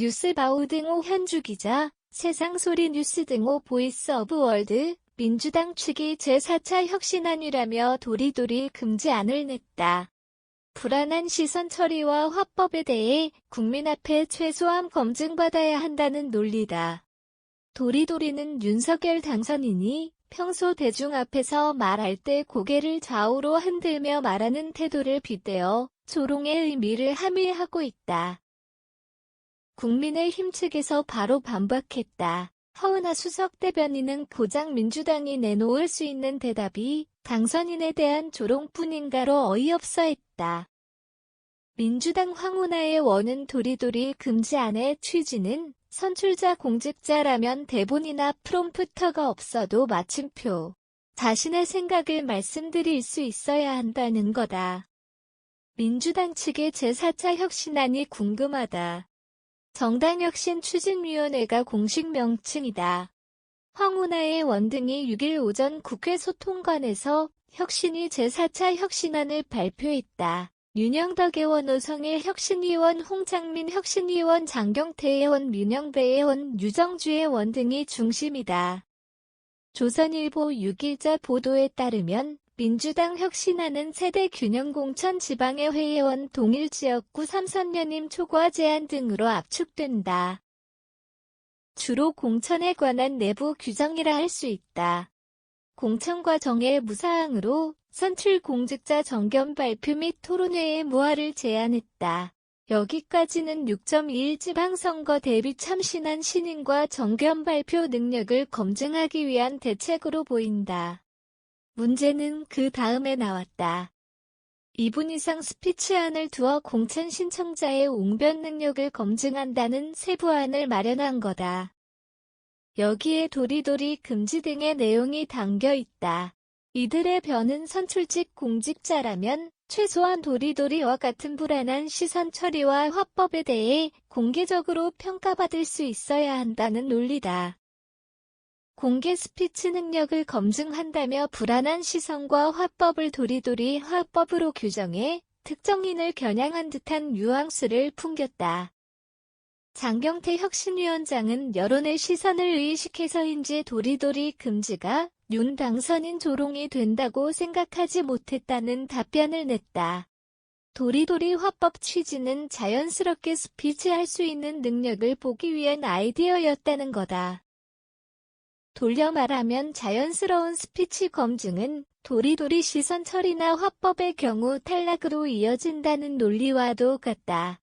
뉴스바우 등호 현주 기자, 세상소리 뉴스 등호 보이스 오브 월드, 민주당 측이 제4차 혁신안이라며 도리도리 금지 안을 냈다. 불안한 시선 처리와 화법에 대해 국민 앞에 최소한 검증받아야 한다는 논리다. 도리도리는 윤석열 당선인이 평소 대중 앞에서 말할 때 고개를 좌우로 흔들며 말하는 태도를 빗대어 조롱의 의미를 함의하고 있다. 국민의힘 측에서 바로 반박했다. 허은하 수석 대변인은 고장 민주당이 내놓을 수 있는 대답이 당선인에 대한 조롱뿐인가로 어이없어 했다. 민주당 황운하의 원은 도리도리 금지안의 취지는 선출자 공직자라면 대본이나 프롬프터가 없어도 마침표, 자신의 생각을 말씀드릴 수 있어야 한다는 거다. 민주당 측의 제4차 혁신안이 궁금하다. 정당혁신 추진위원회가 공식 명칭이다. 황운하의 원등이 6일 오전 국회 소통관에서 혁신이 제4차 혁신안을 발표했다. 윤영덕 의원 오성일 혁신위원 홍장민 혁신위원 장경태 의원 민영배 의원 유정주 의원 등이 중심이다. 조선일보 6일자 보도에 따르면 민주당 혁신안은 세대 균형공천 지방의 회의원 동일 지역구 삼선연임 초과 제한 등으로 압축된다. 주로 공천에 관한 내부 규정이라 할 수 있다. 공천 과 정의 무사항으로 선출 공직자 정견 발표 및 토론회의 무화를 제안했다. 여기까지는 6.1 지방선거 대비 참신한 신인과 정견 발표 능력을 검증하기 위한 대책으로 보인다. 문제는 그 다음에 나왔다. 2분 이상 스피치안을 두어 공천 신청자의 웅변 능력을 검증한다는 세부안을 마련한 거다. 여기에 도리도리 금지 등의 내용이 담겨 있다. 이들의 변은 선출직 공직자라면 최소한 도리도리와 같은 불안한 시선 처리와 화법에 대해 공개적으로 평가받을 수 있어야 한다는 논리다. 공개 스피치 능력을 검증한다며 불안한 시선과 화법을 도리도리 화법으로 규정해 특정인을 겨냥한 듯한 뉘앙스를 풍겼다. 장경태 혁신위원장은 여론의 시선을 의식해서인지 도리도리 금지가 윤 당선인 조롱이 된다고 생각하지 못했다는 답변을 냈다. 도리도리 화법 취지는 자연스럽게 스피치할 수 있는 능력을 보기 위한 아이디어였다는 거다. 돌려 말하면 자연스러운 스피치 검증은 도리도리 시선 처리나 화법의 경우 탈락으로 이어진다는 논리와도 같다.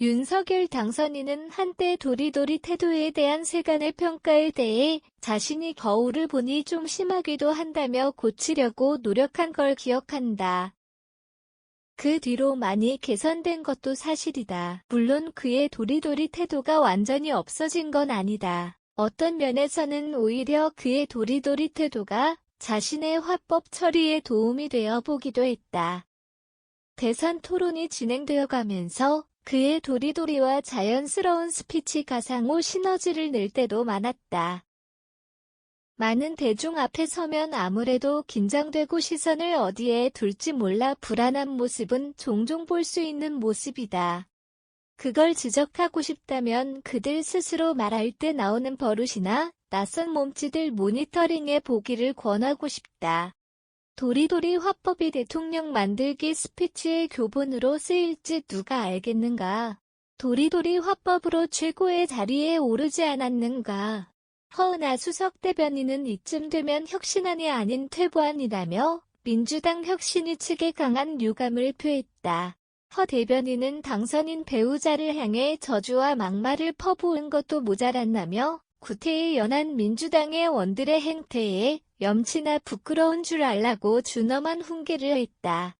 윤석열 당선인은 한때 도리도리 태도에 대한 세간의 평가에 대해 자신이 거울을 보니 좀 심하기도 한다며 고치려고 노력한 걸 기억한다. 그 뒤로 많이 개선된 것도 사실이다. 물론 그의 도리도리 태도가 완전히 없어진 건 아니다. 어떤 면에서는 오히려 그의 도리도리 태도가 자신의 화법 처리에 도움이 되어 보기도 했다. 대선 토론이 진행되어 가면서 그의 도리도리와 자연스러운 스피치 가상호 시너지를 낼 때도 많았다. 많은 대중 앞에 서면 아무래도 긴장되고 시선을 어디에 둘지 몰라 불안한 모습은 종종 볼 수 있는 모습이다. 그걸 지적하고 싶다면 그들 스스로 말할 때 나오는 버릇이나 낯선 몸짓을 모니터링해 보기를 권하고 싶다. 도리도리 화법이 대통령 만들기 스피치의 교본으로 쓰일지 누가 알겠는가. 도리도리 화법으로 최고의 자리에 오르지 않았는가. 허은하 수석 대변인은 이쯤 되면 혁신안이 아닌 퇴보안이라며 민주당 혁신위 측에 강한 유감을 표했다. 허 대변인은 당선인 배우자를 향해 저주와 막말을 퍼부은 것도 모자랐나며 구태에 연한 민주당의 원들의 행태에 염치나 부끄러운 줄 알라고 준엄한 훈계를 했다.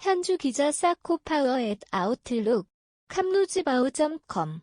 현주 기자 사코파워 앳 아웃룩 캄루즈바우.com